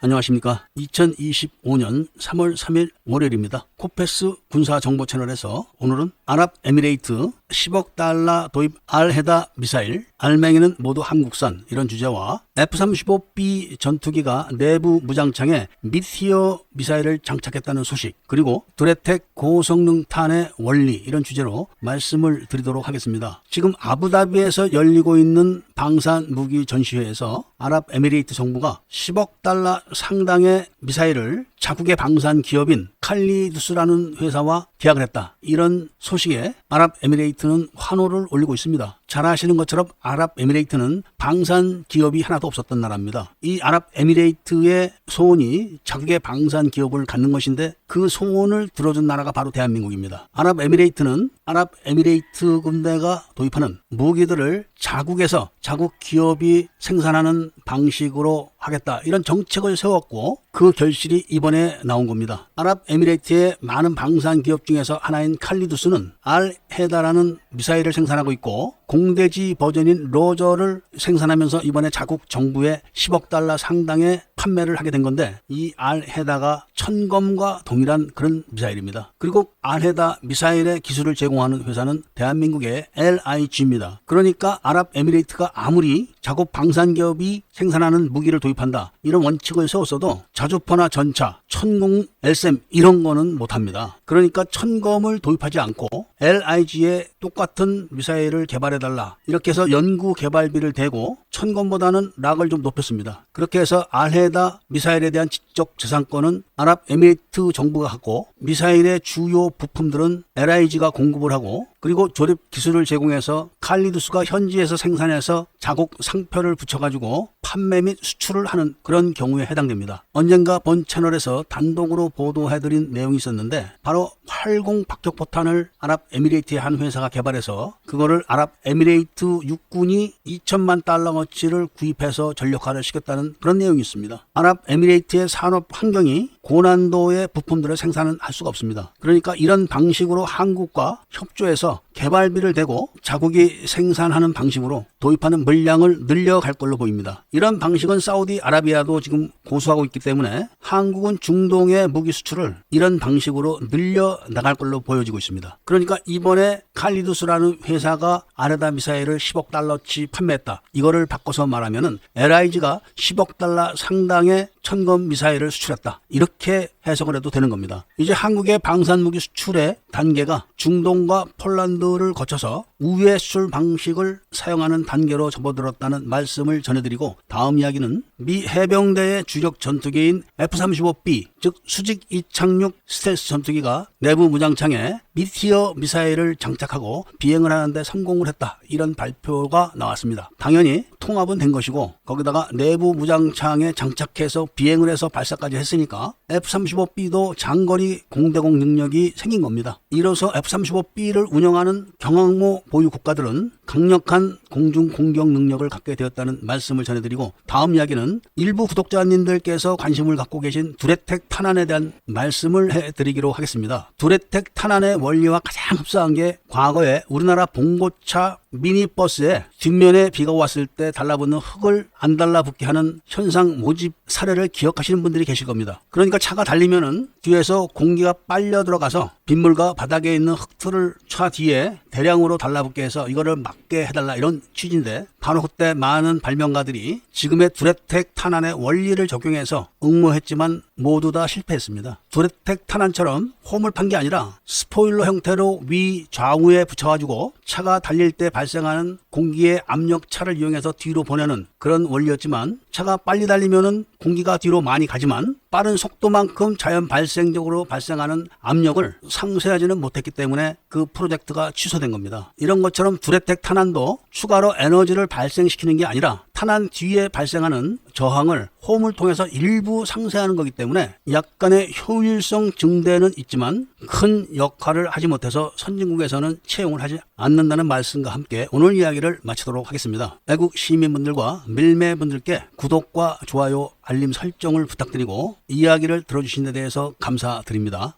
안녕하십니까. 2025년 3월 3일 월요일입니다. 코페스 군사 정보 채널에서 오늘은 아랍에미레이트 10억 달러 도입 알헤다 미사일, 알맹이는 모두 한국산 이런 주제와 F-35B 전투기가 내부 무장창에 미티어 미사일을 장착했다는 소식, 그리고 두레텍 고성능 탄의 원리 이런 주제로 말씀을 드리도록 하겠습니다. 지금 아부다비에서 열리고 있는 방산 무기 전시회에서 아랍에미레이트 정부가 10억 달러 상당의 미사일을 자국의 방산 기업인 칼리두스라는 회사와 계약을 했다. 이런 소식에 아랍에미레이트 는 환호를 올리고 있습니다. 잘 아시는 것처럼 아랍에미레이트는 방산 기업이 하나도 없었던 나라입니다. 이 아랍에미레이트의 소원이 자국의 방산 기업을 갖는 것인데 그 소원을 들어준 나라가 바로 대한민국입니다. 아랍에미레이트는 아랍에미레이트 군대가 도입하는 무기들을 자국에서 자국 기업이 생산하는 방식으로 하겠다. 이런 정책을 세웠고 그 결실이 이번에 나온 겁니다. 아랍에미레이트의 많은 방산 기업 중에서 하나인 칼리두스는 알헤다라는 미사일을 생산하고 있고 공대지 버전인 로저를 생산하면서 이번에 자국 정부에 10억 달러 상당의 판매를 하게 된 건데 이 알헤다가 천검과 동일한 그런 미사일입니다. 그리고 알헤다 미사일의 기술을 제공하는 회사는 대한민국의 LIG입니다. 그러니까 아랍에미레이트가 아무리 자국 방산 기업이 생산하는 무기를 도입한다 이런 원칙을 세웠어도 자주포나 전차, 천공, LSM 이런 거는 못합니다. 그러니까 천검을 도입하지 않고 LIG에 똑같은 미사일을 개발해달라 이렇게 해서 연구 개발비를 대고 천검보다는 락을 좀 높였습니다. 그렇게 해서 알헤 다 미사일에 대한 지적 재산권은 아랍에미리트 정부가 갖고 미사일의 주요 부품들은 LIG가 공급을 하고 그리고 조립 기술을 제공해서 칼리두스가 현지에서 생산해서 자국 상표를 붙여가지고 판매 및 수출을 하는 그런 경우에 해당됩니다. 언젠가 본 채널에서 단독으로 보도해드린 내용이 있었는데 바로 활공 박격포탄을 아랍에미레이트의 한 회사가 개발해서 그거를 아랍에미레이트 육군이 2천만 달러어치를 구입해서 전력화를 시켰다는 그런 내용이 있습니다. 아랍에미레이트의 산업 환경이 고난도의 부품들을 생산을 할 수가 없습니다. 그러니까 이런 방식으로 한국과 협조해서 개발비를 대고 자국이 생산하는 방식으로 도입하는 물량을 늘려갈 걸로 보입니다. 이런 방식은 사우디 아라비아도 지금 고수하고 있기 때문에 한국은 중동의 무기 수출을 이런 방식으로 늘려 나갈 걸로 보여지고 있습니다. 그러니까 이번에 칼리두스라는 회사가 아레다 미사일을 10억 달러치 판매했다. 이거를 바꿔서 말하면은 LIG가 10억 달러 상당의 천검 미사일을 수출했다. 이렇게 해석을 해도 되는 겁니다. 이제 한국의 방산무기 수출의 단계가 중동과 폴란드를 거쳐서 우회 수출 방식을 사용하는 단계로 접어들었다는 말씀을 전해드리고 다음 이야기는 미 해병대의 주력 전투기인 F-35B 즉 수직 이착륙 스텔스 전투기가 내부 무장창에 미티어 미사일을 장착하고 비행을 하는데 성공을 했다 이런 발표가 나왔습니다. 당연히 통합은 된 것이고 거기다가 내부 무장창에 장착해서 비행을 해서 발사까지 했으니까 F-35B도 장거리 공대공 능력이 생긴 겁니다. 이로써 F-35B를 운영하는 경항모 보유 국가들은 강력한 공중 공격 능력을 갖게 되었다는 말씀을 전해드리고 다음 이야기는 일부 구독자님들께서 관심을 갖고 계신 두레텍 탄환에 대한 말씀을 해드리기로 하겠습니다. 두레텍 탄환의 원리와 가장 흡사한 게 과거에 우리나라 봉고차 미니버스에 뒷면에 비가 왔을 때 달라붙는 흙을 안 달라붙게 하는 현상 모집 사례를 기억하시는 분들이 계실 겁니다. 그러니까 차가 달리면은 뒤에서 공기가 빨려 들어가서 빗물과 바닥에 있는 흙틀을 차 뒤에 대량으로 달라붙게 해서 이거를 막게 해달라 이런 취지인데 바로 그때 많은 발명가들이 지금의 두레텍 탄환의 원리를 적용해서 응모했지만 모두 다 실패했습니다. 두레텍 탄환처럼 홈을 판 게 아니라 스포일러 형태로 위 좌우에 붙여가지고 차가 달릴 때 발생하는 공기의 압력 차를 이용해서 뒤로 보내는 그런 원리였지만 차가 빨리 달리면은 공기가 뒤로 많이 가지만 빠른 속도만큼 자연 발생적으로 발생하는 압력을 상쇄하지는 못했기 때문에 그 프로젝트가 취소된 겁니다. 이런 것처럼 두레텍 탄환도 추가로 에너지를 발생시키는 게 아니라 탄환 뒤에 발생하는 저항을 홈을 통해서 일부 상쇄하는 거기 때문에 약간의 효율성 증대는 있지만 큰 역할을 하지 못해서 선진국에서는 채용을 하지 않는다는 말씀과 함께 오늘 이야기를 마치도록 하겠습니다. 외국 시민분들과 밀매분들께 구독과 좋아요, 알림 설정을 부탁드리고 이야기를 들어주신 데 대해서 감사드립니다.